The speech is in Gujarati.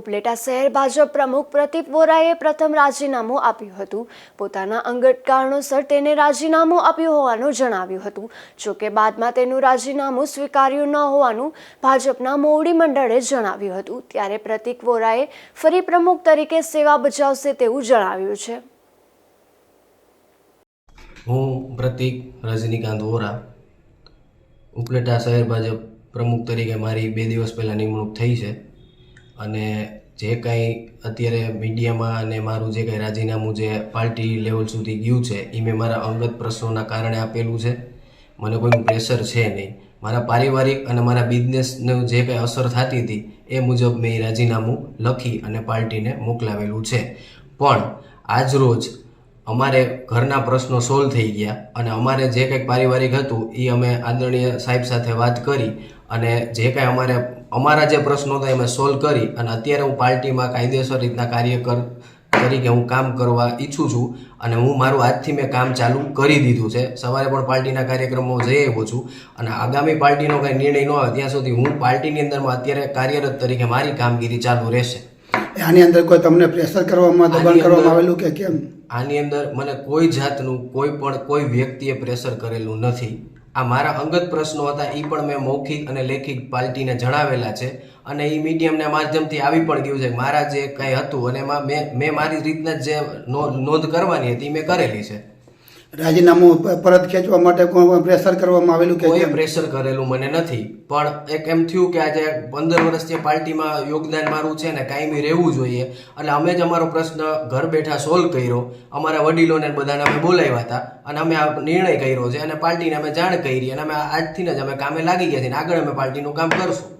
ઉપલેટા શહેર ભાજપ પ્રમુખ પ્રદીપ વોરાએ પ્રથમ રાજીનામું આપ્યું હતું. પોતાના અંગત કારણોસર તેને રાજીનામું આપ્યું હોવાનું જણાવ્યું હતું. જોકે બાદમાં તેનું રાજીનામું સ્વીકાર્યું ન હોવાનું ભાજપના મોવડી મંડળે જણાવ્યું હતું. ત્યારે પ્રતિક વોરાએ ફરી પ્રમુખ તરીકે સેવા બજાવશે તેવું જણાવ્યું છે. હું પ્રતિક રજનીકાંત વોરા. ઉપલેટા શહેર ભાજપ પ્રમુખ તરીકે મારી બે દિવસ પહેલાં નિમણૂક થઈ છે. અને જે કાંઈ અત્યારે મીડિયામાં અને મારું જે કાંઈ રાજીનામું જે પાર્ટી લેવલ સુધી ગયું છે એ મેં મારા અંગત પ્રશ્નોના કારણે આપેલું છે. મને કોઈનું પ્રેશર છે નહીં. મારા પારિવારિક અને મારા બિઝનેસનું જે કાંઈ અસર થતી હતી, એ મુજબ મેં રાજીનામું લખી અને પાર્ટીને મોકલાવેલું છે. પણ આજ રોજ અમારે ઘરના પ્રશ્નો સોલ્વ થઈ ગયા અને અમારે જે કંઈક પારિવારિક હતું એ અમે આદરણીય સાહેબ સાથે વાત કરી અને જે કાંઈ અમારે, અમારા જે પ્રશ્નો હતા એ અમે સોલ્વ કરી અને અત્યારે હું પાર્ટીમાં કાયદેસર રીતના કાર્યકર તરીકે હું કામ કરવા ઈચ્છું છું અને હું મારું આજથી મેં કામ ચાલુ કરી દીધું છે. સવારે પણ પાર્ટીના કાર્યક્રમો જઈ આવ્યો છું અને આગામી પાર્ટીનો કંઈ નિર્ણય ન આવે ત્યાં સુધી હું પાર્ટીની અંદરમાં અત્યારે કાર્યરત તરીકે મારી કામગીરી ચાલુ રહેશે. આની અંદર કોઈ તમને પ્રેશર કરવામાં દબાણ કરવામાં આવેલું કે કેમ? આની અંદર મને કોઈ જાતનું કોઈ પણ કોઈ વ્યક્તિએ પ્રેશર કરેલું નથી. આ મારા અંગત પ્રશ્નો હતા એ પણ મેં મૌખિક અને લેખિક પાર્ટીને જણાવેલા છે. અને એ મીડિયમના માધ્યમથી આવી પણ ગયું છે મારા જે કંઈ હતું અને એમાં મેં મેં મારી રીતના જ નોંધ કરવાની હતી મેં કરેલી છે. રાજીનામું પરત ખેંચવા માટે પ્રેશર કરવામાં આવેલું કે કોઈ પ્રેશર કરેલું મને નથી. પણ એક એમ થયું કે આજે પંદર વર્ષથી પાર્ટીમાં યોગદાન મારું છે ને કાયમી રહેવું જોઈએ. એટલે અમે જ અમારો પ્રશ્ન ઘર બેઠા સોલ્વ કર્યો. અમારા વડીલોને બધાને અમે બોલાવ્યા હતા. અને અમે આ નિર્ણય કર્યો છે અને પાર્ટીને અમે જાણ કરી અને અમે આજથી જ અમે કામે લાગી ગયા છીએ અને આગળ અમે પાર્ટીનું કામ કરશું.